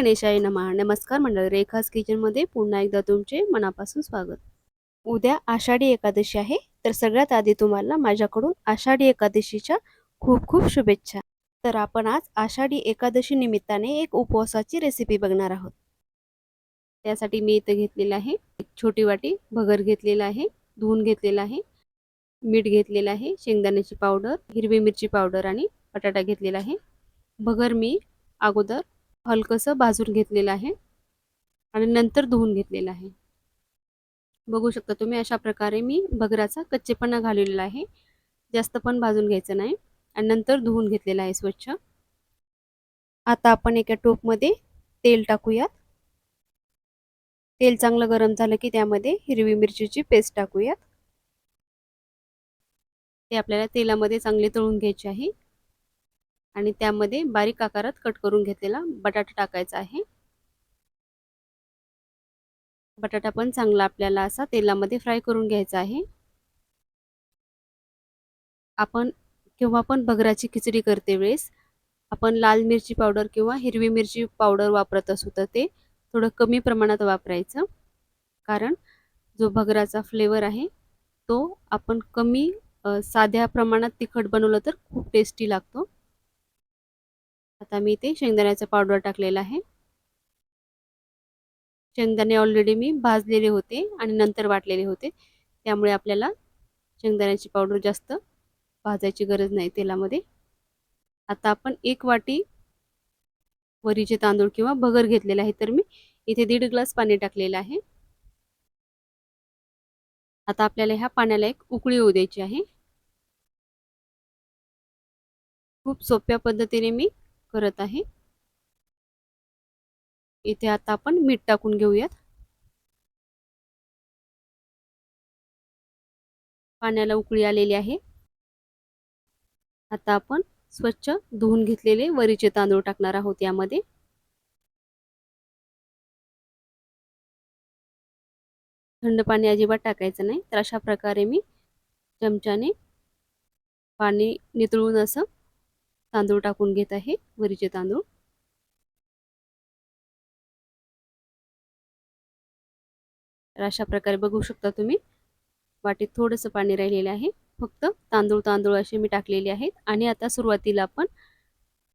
गणेशाय नमहा नमस्कार मंडळ रेखास किचनमध्ये पुन्हा एकदा तुमचे मनापासून स्वागत. उद्या आषाढी एकादशी आहे तर सगळ्यात आधी तुम्हाला माझ्याकडून आषाढी एकादशीच्या खूप खूप शुभेच्छा. तर आपण आज आषाढी एकादशी निमित्ताने एक उपवासाची रेसिपी बघणार आहोत. त्यासाठी मी इथं घेतलेलं आहे एक छोटी वाटी भगर घेतलेला आहे धुवून घेतलेला आहे मीठ घेतलेलं आहे शेंगदाण्याची पावडर हिरवी मिरची पावडर आणि बटाटा घेतलेला आहे. भगर मी अगोदर हलकंसं भाजून घेतलेलं आहे आणि नंतर धुवून घेतलेलं आहे. बघू शकता तुम्ही अशा प्रकारे मी भगराचा कच्चेपणा घालवलेला आहे. जास्त पण भाजून घ्यायचं नाही आणि नंतर धुवून घेतलेला आहे स्वच्छ. आता आपण एका टोपमध्ये तेल टाकूयात. तेल चांगलं गरम झालं की त्यामध्ये हिरवी मिरचीची पेस्ट टाकूयात. ते आपल्याला तेलामध्ये चांगले तळून घ्यायचे आहे. आणि त्यामध्ये बारीक आकारात कट करून घेतलेला बटाटा टाकायचा आहे. बटाटा पण चांगला आपल्याला असा तेलामध्ये फ्राय करून घ्यायचा आहे. आपण केव्हा पण भगराची खिचडी करते वेळेस आपण लाल मिरची पावडर किंवा हिरवी मिरची पावडर वापरत असू तर ते थोडं कमी प्रमाणात वापरायचं. कारण जो भगराचा फ्लेवर आहे तो आपण कमी साध्या प्रमाणात तिखट बनवलं तर खूप टेस्टी लागतो. आता मी इथे शेंगदाण्याचा पावडर टाकलेला आहे. शेंगदाणे ऑलरेडी मी भाजलेले होते आणि नंतर वाटलेले होते. त्यामुळे आपल्याला शेंगदाण्याची पावडर जास्त भाजायची गरज नाही तेलामध्ये. आता आपण एक वाटी वरीचे तांदूळ किंवा भगर घेतलेले आहे तर मी इथे दीड ग्लास पाणी टाकलेलं आहे. आता आपल्याला ह्या पाण्याला एक उकळी होऊ द्यायची आहे. खूप सोप्या पद्धतीने मी करत आहे. इथे आता आपण मीठ टाकून घेऊयात. पाण्याला उकळी आलेली आहे. आता आपण स्वच्छ धुवून घेतलेले वरीचे तांदूळ टाकणार आहोत यामध्ये. थंड पाणी अजिबात टाकायचं नाही तर अशा प्रकारे मी चमच्याने पाणी नितळून असं तांदूळ टाकून घेत आहे वरीचे तांदूळ. तर अशा प्रकारे बघू शकता तुम्ही. वाटीत थोडंसं पाणी राहिलेलं आहे. फक्त तांदूळ तांदूळ असे मी टाकलेले आहेत. आणि आता सुरुवातीला आपण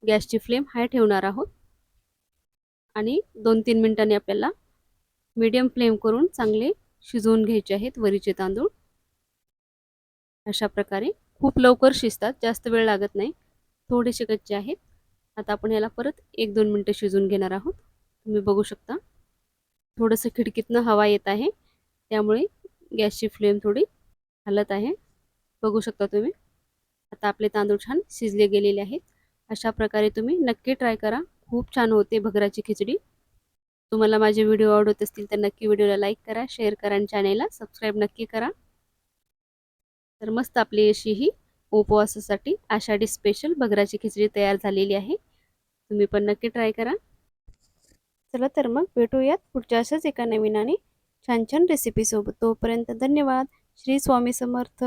गॅसची फ्लेम हाय ठेवणार आहोत. आणि दोन तीन मिनिटांनी आपल्याला मीडियम फ्लेम करून चांगले शिजवून घ्यायचे आहेत वरीचे तांदूळ. अशा प्रकारे खूप लवकर शिजतात. जास्त वेळ लागत नाही. थोडेसे कच्चे आहेत. आता आपण याला परत एक दोन मिनटं शिजून घेणार आहोत. तुम्ही बघू शकता. थोडंसं खिडकीतनं हवा येत आहे. त्यामुळे गॅसची फ्लेम थोडी हलत आहे. बघू शकता तुम्ही. आता आपले तांदूळ छान शिजले गेलेले आहेत. अशा प्रकारे तुम्ही नक्की ट्राय करा. खूप छान होते भगराची खिचडी. तुम्हाला माझे व्हिडिओ आवडत असतील तर नक्की व्हिडिओला लाईक करा शेअर करा आणि चॅनेलला सबस्क्राईब नक्की करा. तर मस्त आपली अशी ही उपवासासाठी आषाढी स्पेशल बगराची खिचडी तयार झालेली आहे. तुम्ही पण नक्की ट्राय करा. चला तर मग भेटूयात पुढच्या अशाच एका नवीन आणि छान छान रेसिपीसोबत तोपर्यंत धन्यवाद. श्री स्वामी समर्थ.